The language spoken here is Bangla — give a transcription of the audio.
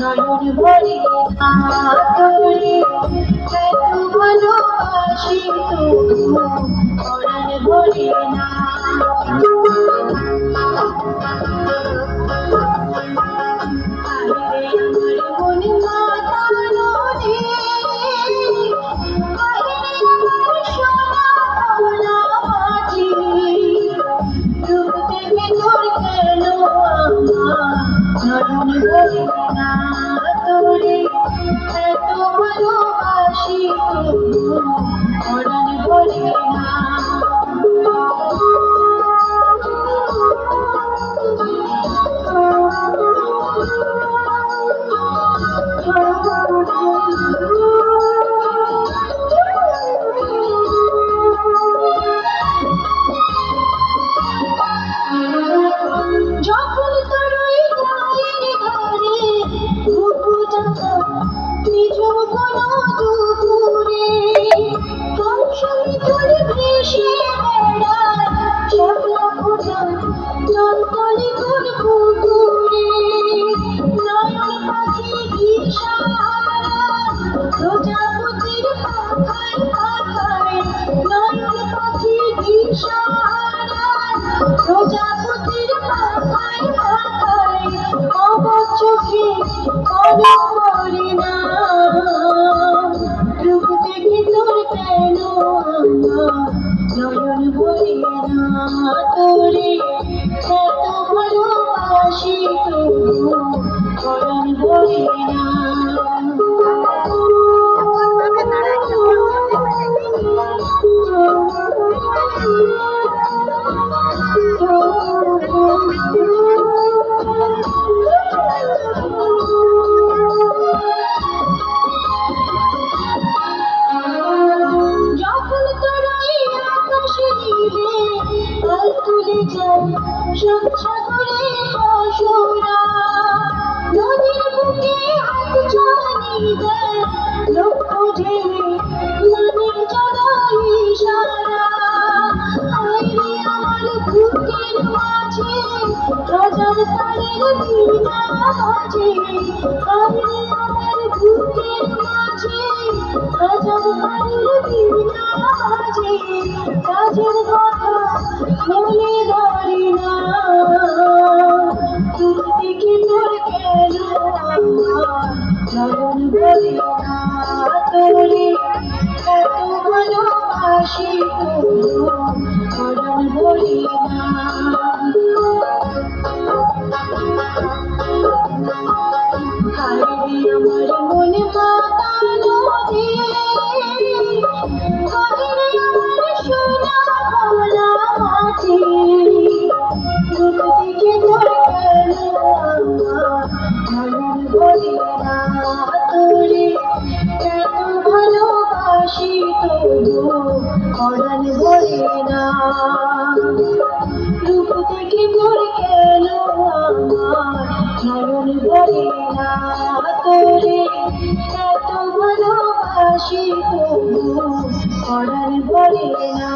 নয়ন ভরে তোরে এত ভালোবাসি তবু পরাণ চোখে কলম করে না রূপ দেখে তোর কেন নয়ন ভরে না তোরে এত ভালোবাসি পরাণ ভরে না যখন তুলে যায় স্বচ্ছ করে পশুরা নদীর বুকে হাত জানি দেয় লক্ষ ঢেলে মনের জানাই ইশারা আইরে আমার বুকের মাঝে রাজার তারের বিনা বাজে আইরে আমার বুকের মাঝে রাজার তারের বিনা বাজে কাজের নয়ন বলে না তোরে এত ভালোবাসি তবু পরাণ না। আমার মনে মাতানো তবু পরাণ ভরে না। রূপ দেখে তোর কেন আমার, নয়ন ভরে না তোরে। এত ভালোবাসি তবু পরাণ ভরে না।